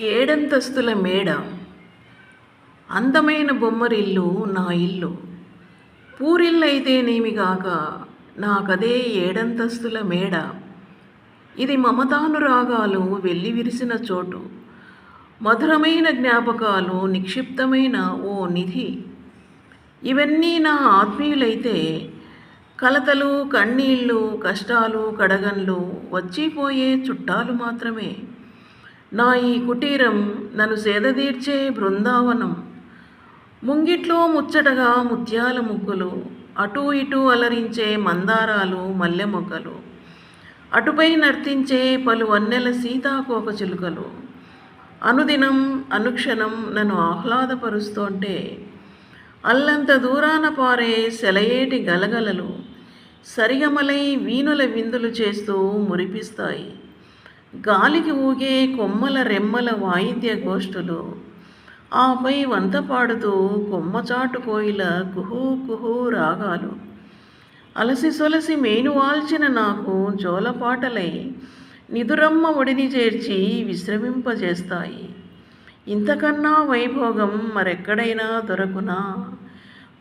ఏడంతస్తుల మేడ. అందమైన బొమ్మరిల్లు నా ఇల్లు. పూరిల్లైతేనేమిగాక నాకదే ఏడంతస్తుల మేడ. ఇది మమతానురాగాలు వెళ్ళి విరిసిన చోటు. మధురమైన జ్ఞాపకాలు నిక్షిప్తమైన ఓ నిధి. ఇవన్నీ నా ఆత్మీయులైతే కలతలు కన్నీళ్ళు కష్టాలు కడగన్లు వచ్చిపోయే చుట్టాలు మాత్రమే. నా ఈ కుటీరం నన్ను సేదదీర్చే బృందావనం. ముంగిట్లో ముచ్చటగా ముత్యాల ముగ్గులు అటూ ఇటూ అలరించే మందారాలు మల్లె మొగ్గలు అటుపై నర్తించే పలు వన్నెల సీతాకోక చిలుకలు. అనుదినం అనుక్షణం నన్ను ఆహ్లాదపరుస్తుంటే అల్లంత దూరాన పారే సెలయేటి గలగలలు సరిగమలై వీణుల విందులు చేస్తూ మురిపిస్తాయి. గాలికి ఊగే కొమ్మల రెమ్మల వాయిద్య గోష్ఠులు. ఆపై వంత పాడుతూ కొమ్మచాటు కోయిల కుహూ కుహూ రాగాలు. అలసి సొలసి మేను వాల్చిన నాకు జోలపాటలై నిదురమ్మ ఒడిని చేర్చి విశ్రమింపజేస్తాయి. ఇంతకన్నా వైభోగం మరెక్కడైనా దొరకునా?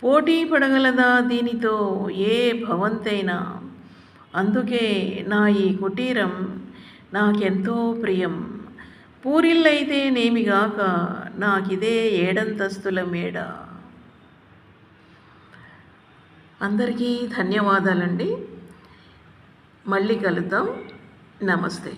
పోటీ పడగలదా దీనితో? ఏ భవంతైనా? అందుకే నా ఈ కుటీరం నాకెంతో ప్రియం. పూరిల్లైతే నేమిగాక నాకిదే ఏడంతస్తుల మేడ. అందరికీ ధన్యవాదాలండి. మళ్ళీ కలుద్దాం. నమస్తే.